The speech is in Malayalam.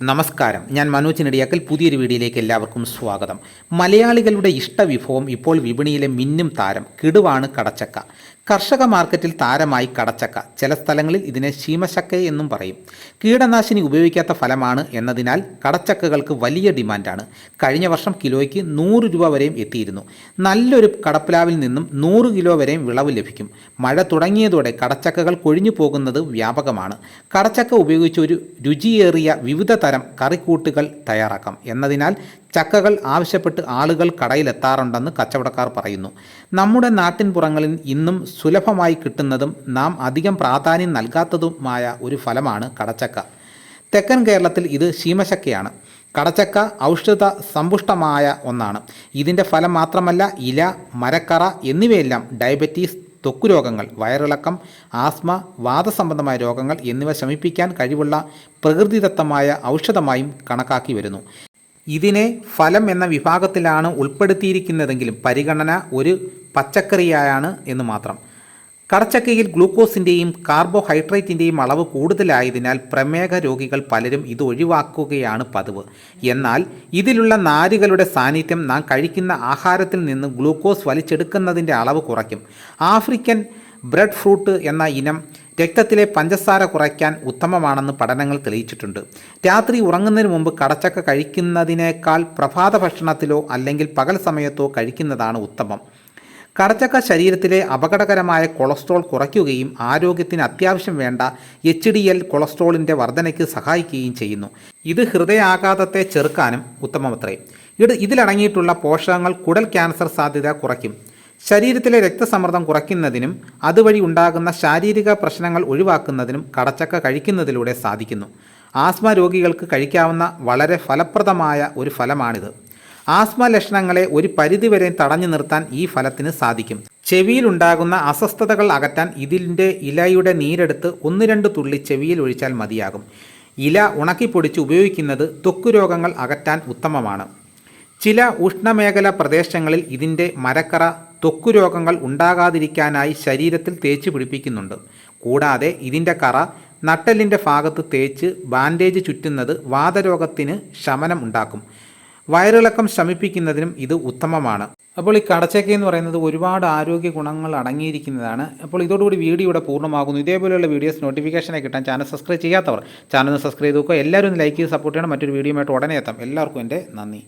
നമസ്കാരം. ഞാൻ മനോജ് നെടിയാക്കൽ. പുതിയൊരു വീഡിയോയിലേക്ക് എല്ലാവർക്കും സ്വാഗതം. മലയാളികളുടെ ഇഷ്ടവിഭവം ഇപ്പോൾ വിപണിയിലെ മിന്നും താരം കിടുവാണ് കടച്ചക്ക. കർഷക മാർക്കറ്റിൽ താരമായി കടച്ചക്ക. ചില സ്ഥലങ്ങളിൽ ഇതിനെ ശീമശക്ക എന്നും പറയും. കീടനാശിനി ഉപയോഗിക്കാത്ത ഫലമാണ് എന്നതിനാൽ കടച്ചക്കകൾക്ക് വലിയ ഡിമാൻഡാണ്. കഴിഞ്ഞ വർഷം കിലോയ്ക്ക് നൂറ് രൂപ വരെയും എത്തിയിരുന്നു. നല്ലൊരു കടപ്പിലാവിൽ നിന്നും നൂറ് കിലോ വരെയും വിളവ് ലഭിക്കും. മഴ തുടങ്ങിയതോടെ കടച്ചക്കകൾ കൊഴിഞ്ഞു പോകുന്നത് വ്യാപകമാണ്. കടച്ചക്ക ഉപയോഗിച്ച് ഒരു രുചിയേറിയ വിവിധ തരം കറിക്കൂട്ടുകൾ തയ്യാറാക്കാം. എന്നതിനാൽ ചക്കകൾ ആവശ്യപ്പെട്ട് ആളുകൾ കടയിലെത്താറുണ്ടെന്ന് കച്ചവടക്കാർ പറയുന്നു. നമ്മുടെ നാട്ടിൻപുറങ്ങളിൽ ഇന്നും സുലഭമായി കിട്ടുന്നതും നാം അധികം പ്രാധാന്യം നൽകാത്തതുമായ ഒരു ഫലമാണ് കടച്ചക്ക. തെക്കൻ കേരളത്തിൽ ഇത് ശീമശക്കയാണ്. കടച്ചക്ക ഔഷധ സമ്പുഷ്ടമായ ഒന്നാണ്. ഇതിന്റെ ഫലം മാത്രമല്ല ഇല മരക്കറ എന്നിവയെല്ലാം ഡയബറ്റീസ് ത്വക്ക് രോഗങ്ങൾ വയറിളക്കം ആസ്മ വാദസംബന്ധമായ രോഗങ്ങൾ എന്നിവ ശമിപ്പിക്കാൻ കഴിവുള്ള പ്രകൃതിദത്തമായ ഔഷധമായും കണക്കാക്കി വരുന്നു. ഇതിനെ ഫലം എന്ന വിഭാഗത്തിലാണ് ഉൾപ്പെടുത്തിയിരിക്കുന്നതെങ്കിലും പരിഗണന ഒരു പച്ചക്കറിയായാണ് എന്ന് മാത്രം. കടച്ചക്കയിൽ ഗ്ലൂക്കോസിന്റെയും കാർബോഹൈഡ്രേറ്റിന്റെയും അളവ് കൂടുതലായതിനാൽ പ്രമേഹ രോഗികൾ പലരും ഇത് ഒഴിവാക്കുകയാണ് പതിവ്. എന്നാൽ ഇതിലുള്ള നാരുകളുടെ സാന്നിധ്യം നാം കഴിക്കുന്ന ആഹാരത്തിൽ നിന്ന് ഗ്ലൂക്കോസ് വലിച്ചെടുക്കുന്നതിന്റെ അളവ് കുറയ്ക്കും. ആഫ്രിക്കൻ ബ്രെഡ് ഫ്രൂട്ട് എന്ന ഇനം രക്തത്തിലെ പഞ്ചസാര കുറയ്ക്കാൻ ഉത്തമമാണെന്ന് പഠനങ്ങൾ തെളിയിച്ചിട്ടുണ്ട്. രാത്രി ഉറങ്ങുന്നതിന് മുമ്പ് കടച്ചക്ക കഴിക്കുന്നതിനേക്കാൾ പ്രഭാത ഭക്ഷണത്തിലോ അല്ലെങ്കിൽ പകൽ സമയത്തോ കഴിക്കുന്നതാണ് ഉത്തമം. കടച്ചക്ക ശരീരത്തിലെ അപകടകരമായ കൊളസ്ട്രോൾ കുറയ്ക്കുകയും ആരോഗ്യത്തിന് അത്യാവശ്യം വേണ്ട എച്ച് ഡി എൽ കൊളസ്ട്രോളിന്റെ വർധനയ്ക്ക് സഹായിക്കുകയും ചെയ്യുന്നു. ഇത് ഹൃദയാഘാതത്തെ ചെറുക്കാനും ഉത്തമമത്രേ. ഇത് ഇതിലടങ്ങിയിട്ടുള്ള പോഷകങ്ങൾ കുടൽ ക്യാൻസർ സാധ്യത കുറയ്ക്കും. ശരീരത്തിലെ രക്തസമ്മർദ്ദം കുറയ്ക്കുന്നതിനും അതുവഴി ഉണ്ടാകുന്ന ശാരീരിക പ്രശ്നങ്ങൾ ഒഴിവാക്കുന്നതിനും കടച്ചക്ക കഴിക്കുന്നതിലൂടെ സാധിക്കുന്നു. ആസ്മ രോഗികൾക്ക് കഴിക്കാവുന്ന വളരെ ഫലപ്രദമായ ഒരു ഫലമാണിത്. ആസ്മ ലക്ഷണങ്ങളെ ഒരു പരിധിവരെ തടഞ്ഞു നിർത്താൻ ഈ ഫലത്തിന് സാധിക്കും. ചെവിയിലുണ്ടാകുന്ന അസ്വസ്ഥതകൾ അകറ്റാൻ ഇതിന്റെ ഇലയുടെ നീരെടുത്ത് ഒന്ന് രണ്ട് തുള്ളി ചെവിയിൽ ഒഴിച്ചാൽ മതിയാകും. ഇല ഉണക്കിപ്പൊടിച്ച് ഉപയോഗിക്കുന്നത് ത്വക്ക് രോഗങ്ങൾ അകറ്റാൻ ഉത്തമമാണ്. ചില ഉഷ്ണമേഖല പ്രദേശങ്ങളിൽ ഇതിന്റെ മരക്കറ ത്വക്കു രോഗങ്ങൾ ഉണ്ടാകാതിരിക്കാനായി ശരീരത്തിൽ തേച്ച് പിടിപ്പിക്കുന്നുണ്ട്. കൂടാതെ ഇതിന്റെ കറ നട്ടലിന്റെ ഭാഗത്ത് തേച്ച് ബാൻഡേജ് ചുറ്റുന്നത് വാതരോഗത്തിന് ശമനം ഉണ്ടാക്കും. വയറിളക്കം ശമിപ്പിക്കുന്നതിനും ഇത് ഉത്തമമാണ്. അപ്പോൾ ഈ കടച്ചക്ക എന്ന് പറയുന്നത് ഒരുപാട് ആരോഗ്യ ഗുണങ്ങൾ അടങ്ങിയിരിക്കുന്നതാണ്. അപ്പോൾ ഇതോടുകൂടി വീഡിയോ ഇവിടെ പൂർണമാകുന്നു. ഇതേപോലെയുള്ള വീഡിയോസ് നോട്ടിഫിക്കേഷനായി കിട്ടാൻ ചാനൽ സബ്സ്ക്രൈബ് ചെയ്യാത്തവർ ചാനൽ സബ്സ്ക്രൈബ് ചെയ്ത് നോക്കുക. എല്ലാവരും ലൈക്ക് ചെയ്ത് സപ്പോർട്ട് ചെയ്യണം. മറ്റൊരു വീഡിയോ ഉടനെ എത്താം. എല്ലാവർക്കും എന്റെ നന്ദി.